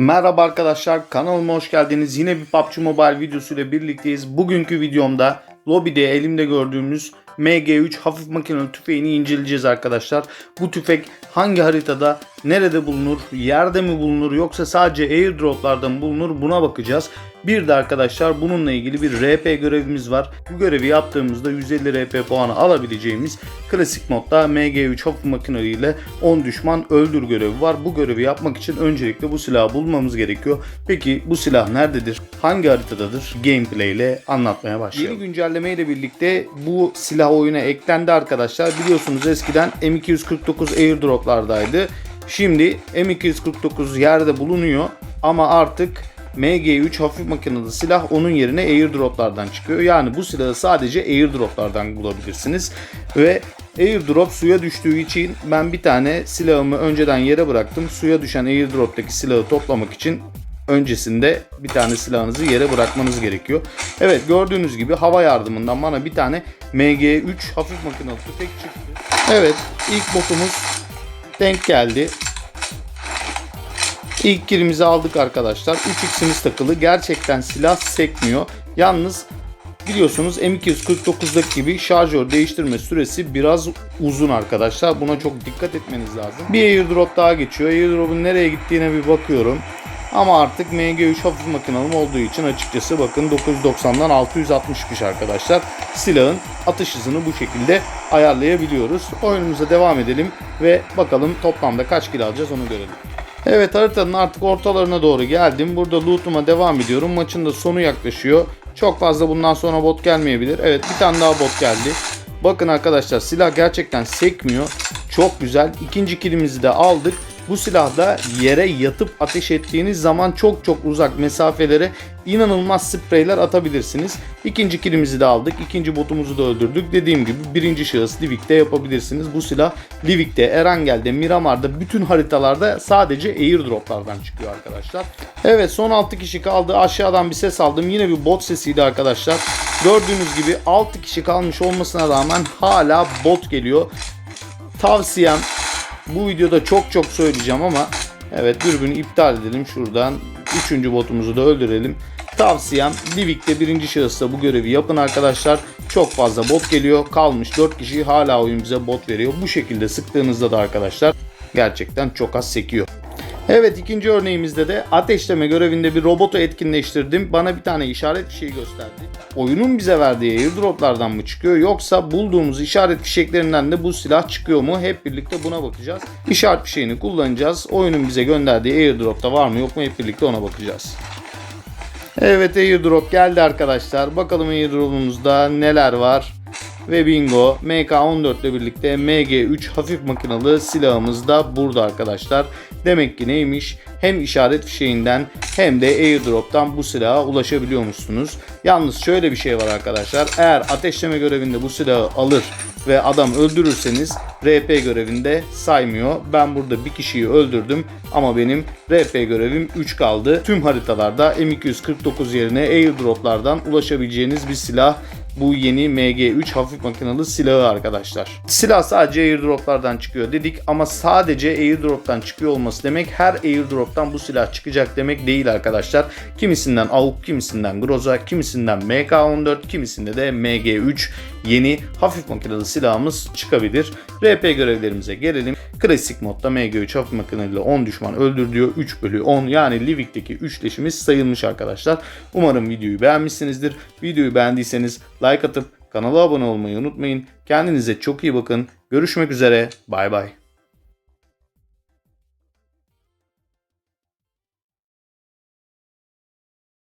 Merhaba arkadaşlar kanalıma hoş geldiniz. Yine bir PUBG Mobile videosuyla birlikteyiz. Bugünkü videomda lobide elimde gördüğümüz MG3 hafif makinalı tüfeğini inceleyeceğiz arkadaşlar. Bu tüfek hangi haritada, nerede bulunur, yerde mi bulunur yoksa sadece airdroplarda mı bulunur buna bakacağız. Bir de arkadaşlar bununla ilgili bir RP görevimiz var. Bu görevi yaptığımızda 150 RP puanı alabileceğimiz klasik modda MG3 hafif makinalı ile 10 düşman öldür görevi var. Bu görevi yapmak için öncelikle bu silahı bulmamız gerekiyor. Peki bu silah nerededir? Hangi haritadadır? Gameplay ile anlatmaya başlayalım. Yeni güncelleme ile birlikte bu silah oyuna eklendi arkadaşlar. Biliyorsunuz eskiden M249 airdroplardaydı. Şimdi M249 yerde bulunuyor ama artık MG3 hafif makinalı silah onun yerine airdroplardan çıkıyor. Yani bu silahı sadece airdroplardan bulabilirsiniz. Ve airdrop suya düştüğü için ben bir tane silahımı önceden yere bıraktım. Suya düşen airdrop'taki silahı toplamak için öncesinde bir tane silahınızı yere bırakmanız gerekiyor. Evet gördüğünüz gibi hava yardımından bana bir tane MG3 hafif makinalı tüfek çıktı. Evet ilk botumuz denk geldi. İlk kilimizi aldık arkadaşlar. 3x'imiz takılı. Gerçekten silah sekmiyor. Yalnız biliyorsunuz M249'daki gibi şarjör değiştirme süresi biraz uzun arkadaşlar. Buna çok dikkat etmeniz lazım. Bir airdrop daha geçiyor. Airdrop'un nereye gittiğine bir bakıyorum. Ama artık MG3 hafif makinalım olduğu için açıkçası bakın 990'dan 660'mış arkadaşlar. Silahın atış hızını bu şekilde ayarlayabiliyoruz. Oyunumuza devam edelim ve bakalım toplamda kaç kill alacağız onu görelim. Evet haritanın artık ortalarına doğru geldim. Burada loot'uma devam ediyorum. Maçın da sonu yaklaşıyor. Çok fazla bundan sonra bot gelmeyebilir. Evet bir tane daha bot geldi. Bakın arkadaşlar silah gerçekten sekmiyor. Çok güzel. İkinci kilimizi de aldık. Bu silahda yere yatıp ateş ettiğiniz zaman çok çok uzak mesafelere inanılmaz spreyler atabilirsiniz. İkinci kilimizi de aldık. İkinci botumuzu da öldürdük. Dediğim gibi birinci şahıs Livik'te yapabilirsiniz. Bu silah Livik'te, Erangel'de, Miramar'da bütün haritalarda sadece airdroplardan çıkıyor arkadaşlar. Evet son 6 kişi kaldı. Aşağıdan bir ses aldım. Yine bir bot sesiydi arkadaşlar. Gördüğünüz gibi 6 kişi kalmış olmasına rağmen hala bot geliyor. Tavsiyem bu videoda çok çok söyleyeceğim ama evet dürbünü iptal edelim şuradan. Üçüncü botumuzu da öldürelim. Tavsiyem Livik'te birinci şahısta bu görevi yapın arkadaşlar. Çok fazla bot geliyor. Kalmış 4 kişi hala oyun bize bot veriyor. Bu şekilde sıktığınızda da arkadaşlar gerçekten çok az sekiyor. Evet ikinci örneğimizde de ateşleme görevinde bir robotu etkinleştirdim. Bana bir tane işaret fişeği gösterdi. Oyunun bize verdiği airdroplardan mı çıkıyor yoksa bulduğumuz işaret fişeklerinden de bu silah çıkıyor mu? Hep birlikte buna bakacağız. İşaret fişeğini kullanacağız. Oyunun bize gönderdiği airdropta var mı yok mu hep birlikte ona bakacağız. Evet airdrop geldi arkadaşlar. Bakalım airdrop'umuzda neler var. Ve bingo MK14 ile birlikte MG3 hafif makinalı silahımız da burada arkadaşlar. Demek ki neymiş? Hem işaret fişeğinden hem de airdrop'tan bu silaha ulaşabiliyormuşsunuz. Yalnız şöyle bir şey var arkadaşlar. Eğer ateşleme görevinde bu silahı alır ve adam öldürürseniz RP görevinde saymıyor. Ben burada bir kişiyi öldürdüm ama benim RP görevim 3 kaldı. Tüm haritalarda M249 yerine airdroplardan ulaşabileceğiniz bir silah bu yeni MG3 hafif makinalı silahı arkadaşlar. Silah sadece airdroplardan çıkıyor dedik ama sadece airdroptan çıkıyor olması demek her airdroptan bu silah çıkacak demek değil arkadaşlar. Kimisinden AUK, kimisinden Groza, kimisinden MK14, kimisinde de MG3 yeni hafif makinalı silahımız çıkabilir. RP görevlerimize gelelim. Klasik modda MG3 hafif makinalı 10 düşman öldür diyor. 3 bölü 10 yani Livik'teki 3 leşimiz sayılmış arkadaşlar. Umarım videoyu beğenmişsinizdir. Videoyu beğendiyseniz like atıp kanala abone olmayı unutmayın. Kendinize çok iyi bakın. Görüşmek üzere. Bay bay.